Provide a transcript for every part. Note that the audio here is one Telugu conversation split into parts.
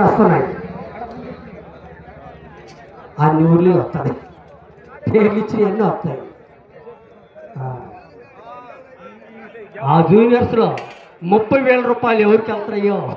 వస్తున్నాయి. అన్ని ఊర్లు వస్తాయి. పేర్లు ఇచ్చిన అన్నీ వస్తాయి. ఆ. ఆ జూనియర్స్లో ముప్పై వేల రూపాయలు ఎవరికి వెళ్తాయో.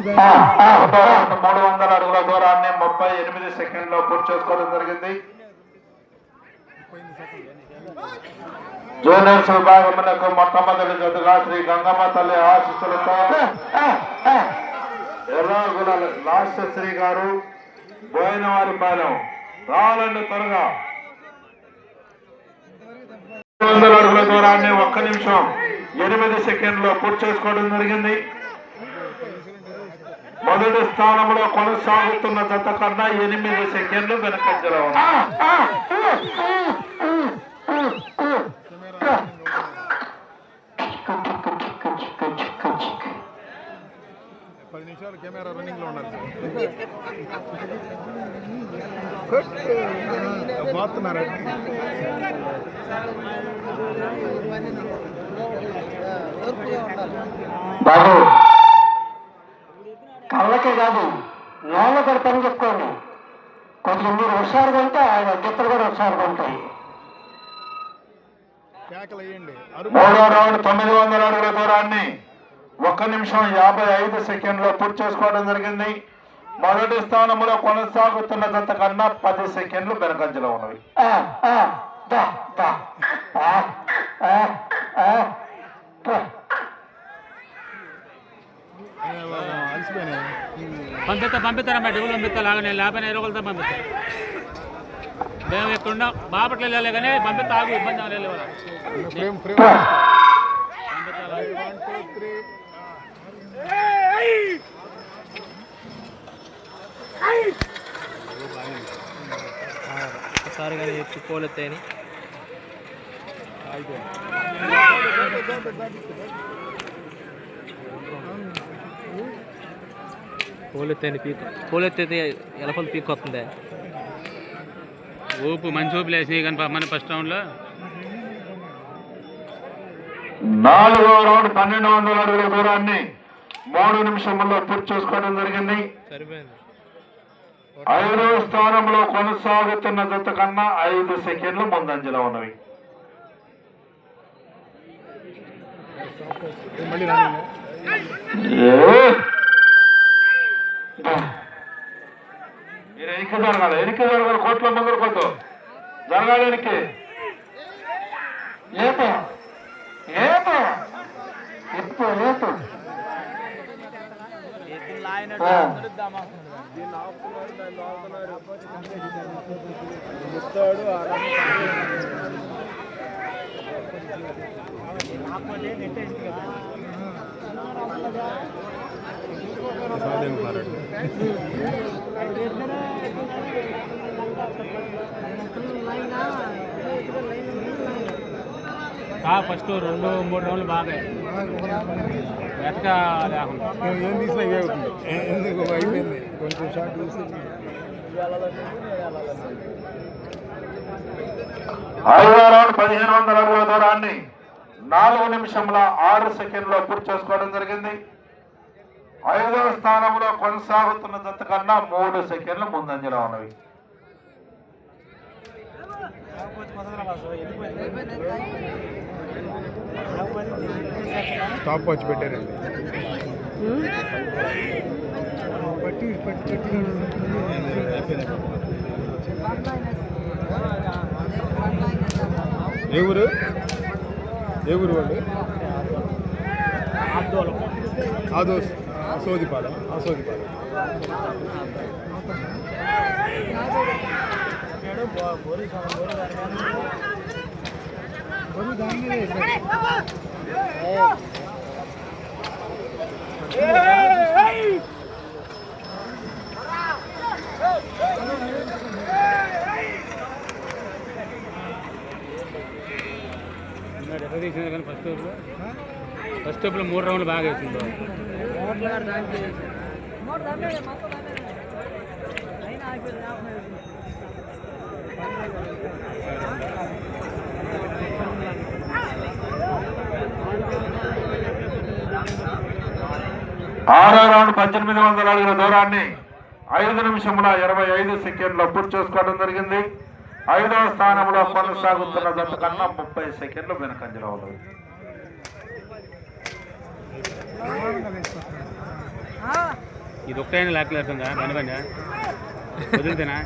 మూడు వందల అడుగుల దూరాన్ని ముప్పై ఎనిమిది సెకండ్లో పూర్తి చేసుకోవడం జరిగింది. జూనియర్స్ విభాగములకు మొట్టమొదటి జట్టుగా శ్రీ గంగమ్మ తల్లి ఆశీస్సులతో ఎర్రాగుల లాస్ట్ శ్రీ గారు బోయినవారి పాలెం. రావాలండి త్వరగా. వందల అడుగుల దూరాన్ని ఒక్క నిమిషం ఎనిమిది సెకండ్లో పూర్తి చేసుకోవడం జరిగింది. మొదటి స్థానంలో కొనసాగుతున్న జత కన్నా ఎనిమిది సెకండ్లు వెనకంజలో పది నిమిషాలు కెమెరా రన్నింగ్లో ఉండాలి. బాగుతున్నారండి బాబు కళ్ళకే కాదు నేల కూడా పని చెప్పుకోండి కొంచెం మీరు హుషారుగా ఉంటే ఆయన గిత్తలు కూడా హుషారుగా ఉంటాయి మూడో రౌండ్ తొమ్మిది వందల అడుగుల దూరాన్ని ఒక్క నిమిషం యాభై ఐదు సెకండ్లో పూర్తి చేసుకోవడం జరిగింది. మొదటి స్థానంలో కొనసాగుతున్న జత కన్నా పది సెకండ్లు వెనకంజలో ఉన్నవి ఆ, ఆ, దా, దా. ఆ, ఆ, ఆ, దా. అలసిపోయినాయి పంపిస్తా పంపిస్తారమ్మా డబ్బులు పంపిస్తా లాగానే లేపని ఎరగలతో పంపిస్తా. మేము ఇక్కడ బాపట్ల వెళ్ళాలి కానీ పంపిస్తా ఆగు ఇబ్బంది త్రీ ఒకసారి కానీ ఎత్తి పోలెత్తాయని పోలెత్తాయని పీక్ పోలెత్తే ఎలఫల్ పీక్ వస్తుంది ఊపు మంచి ఊపు లేసినాయి కానీ మన ఫస్ట్ రౌండ్లో నాలుగో రౌండ్ పన్నెండు వందల అడుగుల దూరాన్ని మూడు నిమిషంలో పూర్తి చేసుకోవడం జరిగింది. సరిపోయింది. ఐదో స్థానంలో కొనసాగుతున్న జత కన్నా ఐదు సెకండ్లు ముందంజలో ఉన్నవి. ఏ? మీరు ఎనికి జరగాలి ఎనికి జరగాలి కోట్ల ముందరకొద్దు జరగాలి ఎనికి లేపు లేపు ఎప్పు లేపు ఆ. సాధ్యం కారండి ఫస్ట్ రెండు మూడు రోజులు బాగా. వెతక లేకుండా ఏం- ఏం తీసినా ఇవే అవుతుంది. ఏ- ఎందుకు? అయిపోయింది. కొంచెం షార్ట్ తీసి. ఐదో రౌండ్ పదిహేను వందల అడుగుల దూరాన్ని నాలుగు నిమిషంల ఆరు సెకండ్లో పూర్తి చేసుకోవడం జరిగింది. ఐదవ స్థానంలో కొనసాగుతున్న జత కన్నా మూడు సెకండ్లు ముందంజలో ఉన్నవి. స్టాప్ వాచ్ పెట్టారండి పట్టి పట్టి ఏ ఊరు? ఏ ఊరు వాళ్ళు? ఆదో సోదిపాలెం ఆ సోదిపాలెం ఉన్నాడు ఎక్కడ తీసింది కానీ ఫస్ట్ స్టెప్లో ఫస్ట్ స్టెప్లో మూడు రౌండ్లు బాగా వేసిందో ఆరో రౌండ్ పద్దెనిమిది వందల అడుగుల దూరాన్ని ఐదు నిమిషముల ఇరవై ఐదు సెకండ్లు పూర్తి చేసుకోవడం జరిగింది. ఐదవ స్థానంలో కొనసాగుతున్న జత కన్నా ముప్పై సెకండ్లు వెనకంజలో ఉన్నది. ఇది ఒక్కైనా లేకలేస్తుందా వెనకండి వదిలితేనా?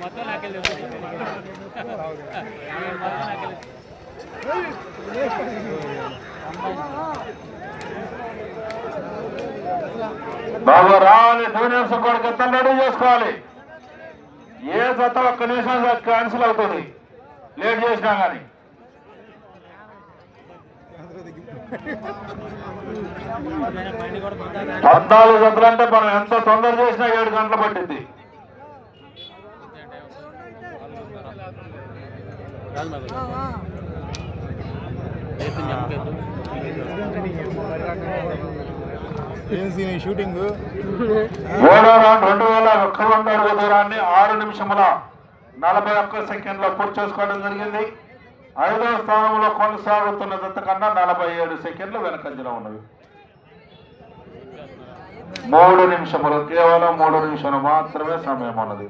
మొత్తం లాకెళ్ళి మొత్తం లాకెళ్ళి బాబు రావాలి జూనియర్స్ కూడా గతం రెడీ చేసుకోవాలి? ఏ జత ఒక్క నిమిషం క్యాన్సిల్ అవుతుంది. లేట్ చేసినా కానీ. పద్నాలుగు గంటలు అంటే మనం ఎంత తొందర చేసినా ఏడు గంటలు పట్టింది ఏం షూటింగ్ మూడో రౌండ్ రెండు వేల ఒక్క వంద అడుగు దూరాన్ని ఆరు నిమిషముల నలభై ఒక్క సెకండ్లో పూర్తి చేసుకోవడం జరిగింది. ఐదవ స్థానంలో కొనసాగుతున్న జత కన్నా నలభై ఏడు సెకండ్లు వెనకంజలో ఉన్నవి. మూడు నిమిషములు కేవలం మూడు నిమిషాలు మాత్రమే సమయం ఉన్నది.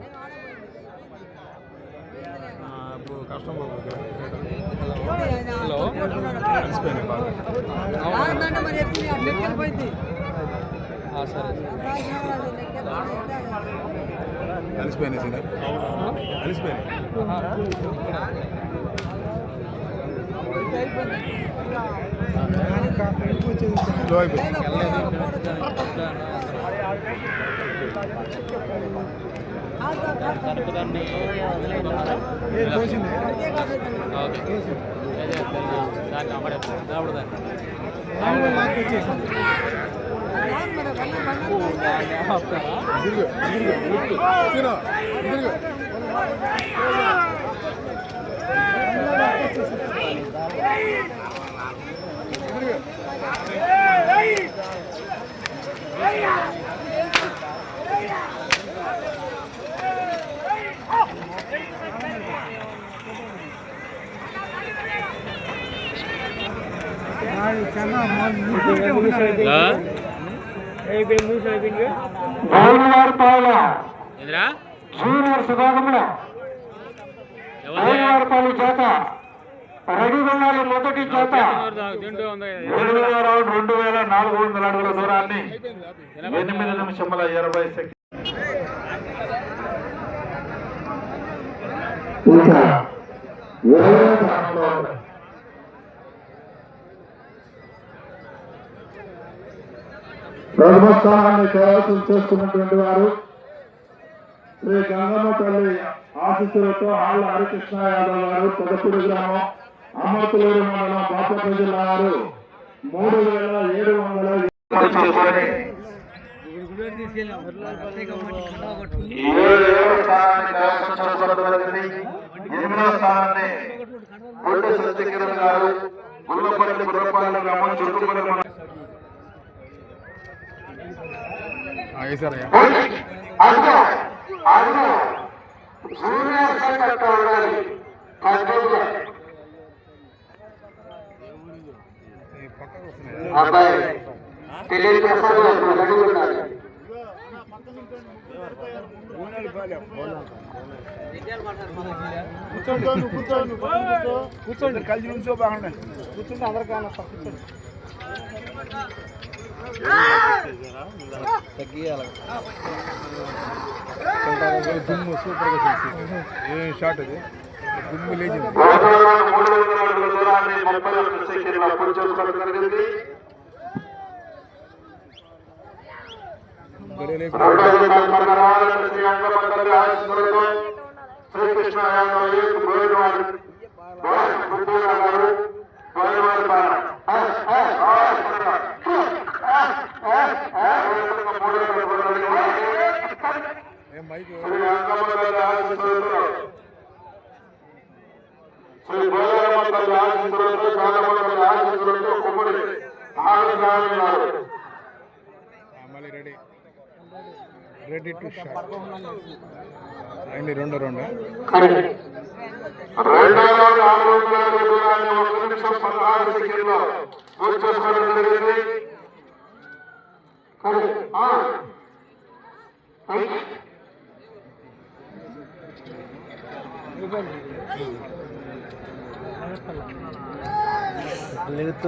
కష్టం బాబు ఆనందంటే మరి ఎత్తి అడ్లెట్కి వెళ్ళిపోయింది కలిసిపోయినాయి సీన్? కలిసిపోయినాయి తోసింది ఓకే. అదే, దాన్ని రావడం దాన్ని இருங்க இருங்க இருங்க జూనియర్ విభాగంలో. ఎవరు గోల్వార్ పాలెం చేత. రెడీగా ఉండాలి మొదటి చేత. రౌండ్ రెండు వేల నాలుగు వందల అడుగుల దూరాన్ని ఎనిమిది నిమిషముల ఇరవై సెకండ్ ఇంకా ఏడవ స్థానంలో ఉంది. ప్రథమ స్థానాన్ని కైవసం చేసుకున్నటువంటి వారు శ్రీ గంగమ్మ తల్లి ఆశీస్సులతో ఆళ్ళ హరికృష్ణ యాదవ్ గారు పొదపూడి గ్రామం అమర్తలూరు మండలం బాపట్ల జిల్లా వారు మూడు వేల ఏడు వందల చేసుకొని స్థానాన్ని గారు గుల్లపల్లి గుర్రపాలెం గ్రామం చుట్టుపల్లి అబ్బాయి తెలియజేస్తారు ఉండాలి కూర్చోండి. కూర్చోండి. కూర్చోండి కలిసి నుంచో బాగుండండి. కూర్చుంటే అందరికీ కూర్చోండి. తగ్గియాలి దుమ్ము సూపర్గా చేసి ఏం షాట్ అది దుమ్ము లేచింది శ్రీకృష్ణ రెడీ టు షాట్ అయింది రెండు రెండు ఆరు నిమిషం పదహారు సెకండ్లో పూర్తి చేసుకోవడం జరిగింది ఆ.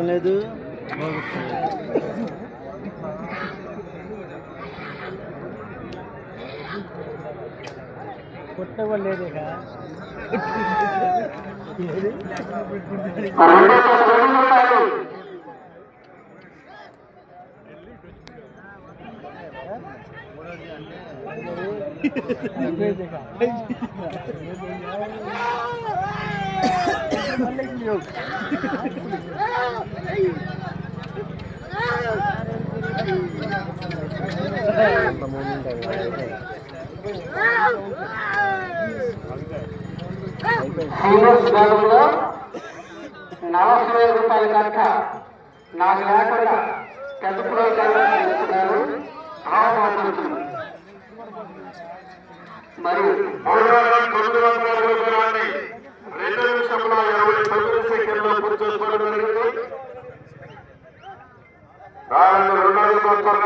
లేదు కొట్టవలేదుగా రెండో తప్పు రెండు నిమిషాలు. సీనియర్స్ విభాగంలో నలభై వేల రూపాయల కనుక నాకు లేకుండా పెద్ద పురోగతి చేస్తున్నారు ఆహ్వానించుతుంది మరియు మూడో రౌండ్ తొమ్మిది వందల అరవై దూరాన్ని రెండు నిమిషంలో ఇరవై తొమ్మిది సెకండ్లో పూర్తి చేసుకోవడం జరిగింది.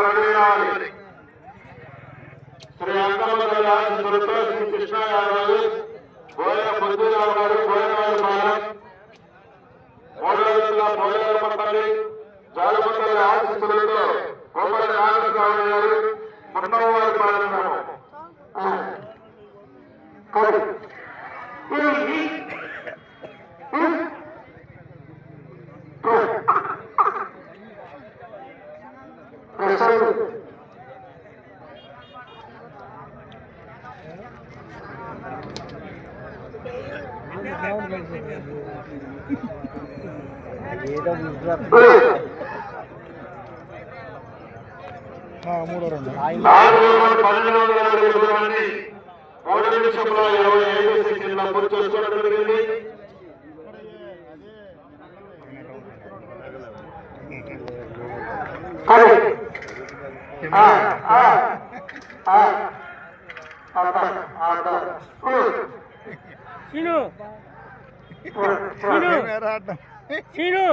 రెడీ కావాలి శ్రీ అంకమల్లి ఆశీస్సులతో శ్రీ కృష్ణ యాదవ్ బోయ పొద్దురావు గారు బోయనవారి పాలెం మూడవ జిల్లా బోయనపల్లి జాలపల్లి ఆశీస్సులతో గారు మూడో రెండు. పన్నెండు వందల మూడు నిమిషంలో ఇరవై ఐదు సెకండ్ల పూర్తి చేసుకోవడం జరిగింది. సీను. కెమెరా అడ్డం. సీను.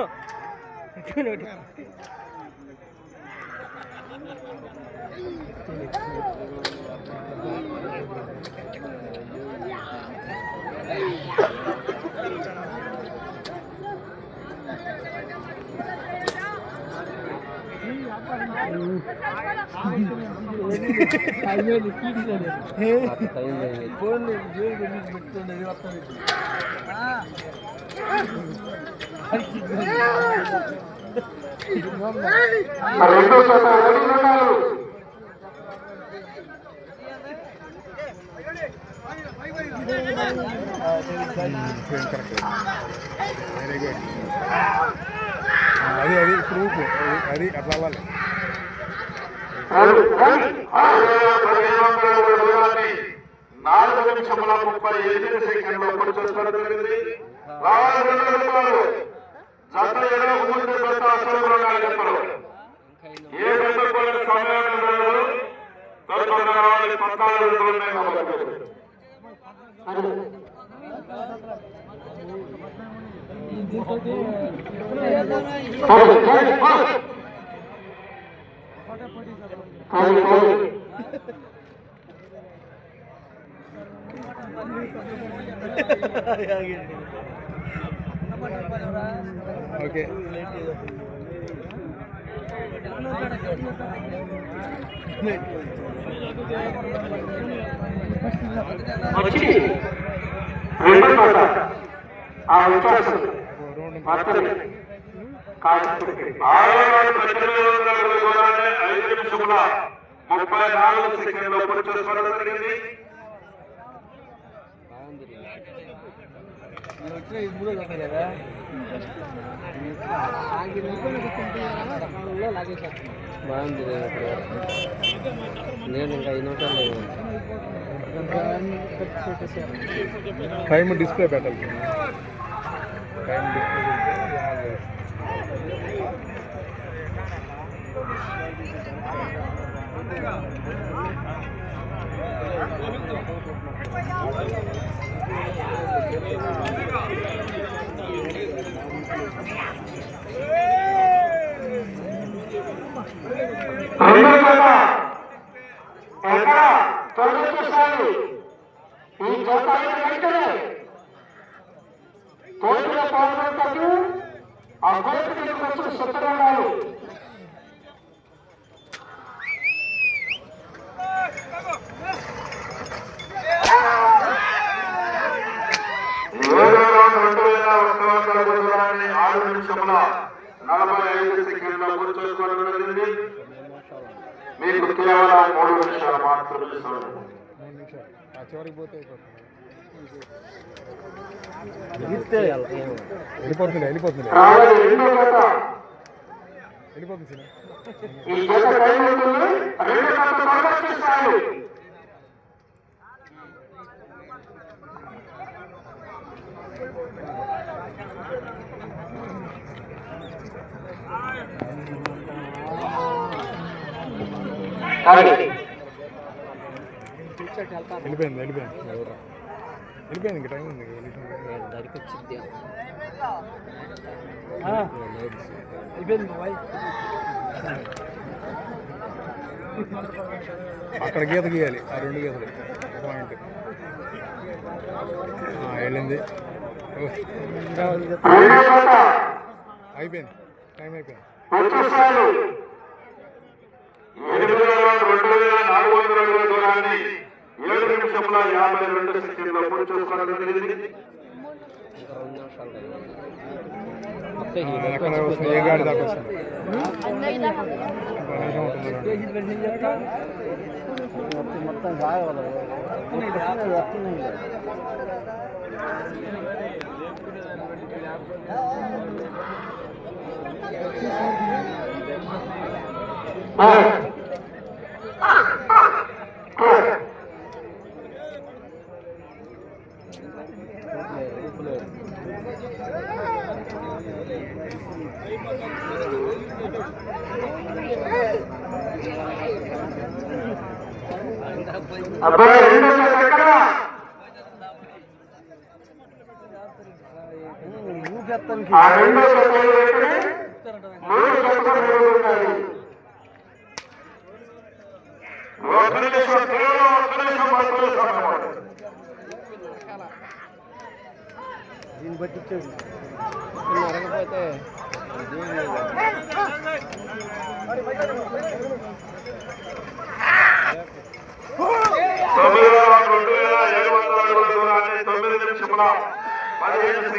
రెండు జత రెడీ అది అది ఇప్పుడు అది అట్లా అవ్వాలి ఆరు వేల పదిహేను వందల అరవై దూరాన్ని నాలుగు నిమిషముల ముప్పై ఎనిమిది సెకండ్ల పూర్తి చేసుకోవడం జరిగింది రావాలి జత ఎడమ ముందు జత అసలు ఉన్నాయి ఏ జత కూడా సమయం లేదు తొందరగా రావాలి పద్నాలుగు ఉన్నాయి ఓకే. వచ్చి రెండు ఆ రెండు మాత్రమే. ఆరు పద్దెనిమిది వందల అరవై ఐదు నిమిషముల ముప్పై నాలుగు సెకండ్లో జరిగింది. బాగుంది. నేను ఇంకా ఐదు నిమిషాలు టైం డిస్ప్లే పెట్టాలి. టైం డిస్ప్లే కోర్టులో పాల్గొంటారు ఆ కోర్టు దగ్గరకు వచ్చి సిద్ధంగా ఉండాలి నలభై ఐదు చేసుకోవడం జరిగింది మీకు కేవలం మూడు నిమిషాలు మాత్రమే సమయం ఆ చివరికి పోతే వెళ్ళిపోతుంది వెళ్ళిపోతుంది వెళ్ళిపోతుంది తొలగించేసారి వెళ్ళిపోయింది. వెళ్ళిపోయింది వెళ్ళిపోయింది ఇంకా టైం ఉంది. అక్కడ గీత గీయాలి ఆ రెండు గీతలు. పాయింట్ వెళ్ళింది. అయిపోయింది. టైం అయిపోయింది. ఏడు యాభై రెండు సెకండ్లో పూర్తి చేసుకోవడం జరిగింది ఏ గాడి దాకా వస్తుంది ఇంకో నిమిషం ఉంటుంది మొత్తం కావాలి అబ్బాయి రెండో ఎక్కడ? ఆ రెండో మూడు ఉండాలి ఒక నిమిషం కేవలం ఒక నిమిషం మాత్రమే సమయం దీన్ని బట్టి అరగపోతే తొమ్మిది వేల రెండు వేల ఏడు వందల అడుగుల దూరాన్ని తొమ్మిది నిమిషముల పదిహేను సెకండ్లో పూర్తి చేసుకోవడం జరిగింది వెళ్ళిపోతుంది వెళ్ళిపోతుంది వెళ్ళిపోతుంది ముప్పై సెకండ్లు కేవలం ముప్పై సెకండ్లు మాత్రమే సమయం ఉంది. ముప్పై సెకండ్లు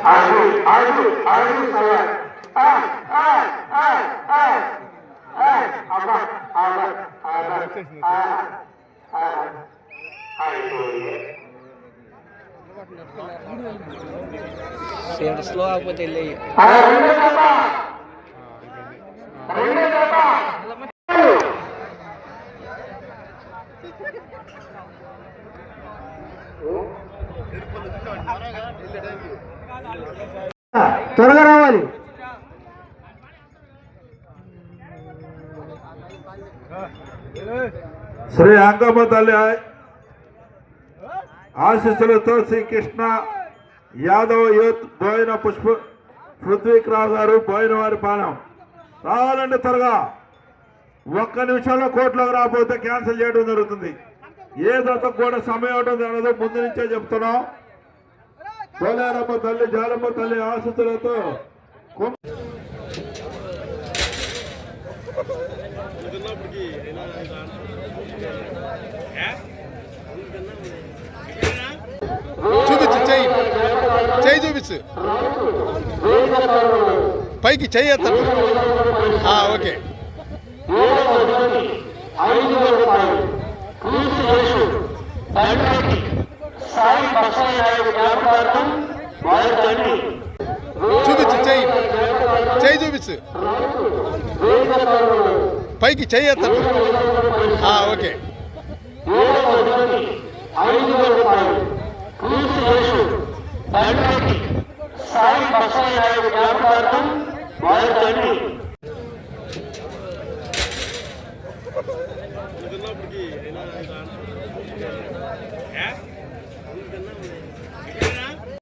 Ardu, Ardu, Ardu Sawar. Ah, ah, ah, ah. Ah, Allah, Allah, Allah. Ah, ah. So you have to slow up what they lay. Ardu Sawar. Ardu Sawar. త్వరగా రావాలి. శ్రీ అంగమ్మ తల్లి ఆశీస్సులతో శ్రీకృష్ణ యాదవ్ యూత్ బోయిన పుష్ప పృథ్వీక్రావు గారు బోయిన వారి పాలెం. రావాలండి త్వరగా. ఒక్క నిమిషంలో కోర్టులోకి రాకపోతే క్యాన్సిల్ చేయడం జరుగుతుంది. ఏ దత్తకు కూడా సమయం అవడం జరగదు. ముందు నుంచే చెప్తున్నాం. పోలేరమ్మ తల్లి జాలమ్మ తల్లి ఆశీస్సులతో కుంభ చూపించు చెయ్యి చెయ్యి చూపించు. పైకి చెయ్యి ఓకే. ఐదు వేల రూపాయలు చూపించు చెయ్యి చెయ్యి చూపించు. పైకి చెయ్యి ఓకే ఐదు సాయి బసయ్య నాయుడు జ్ఞాపకార్థం వారి తండ్రి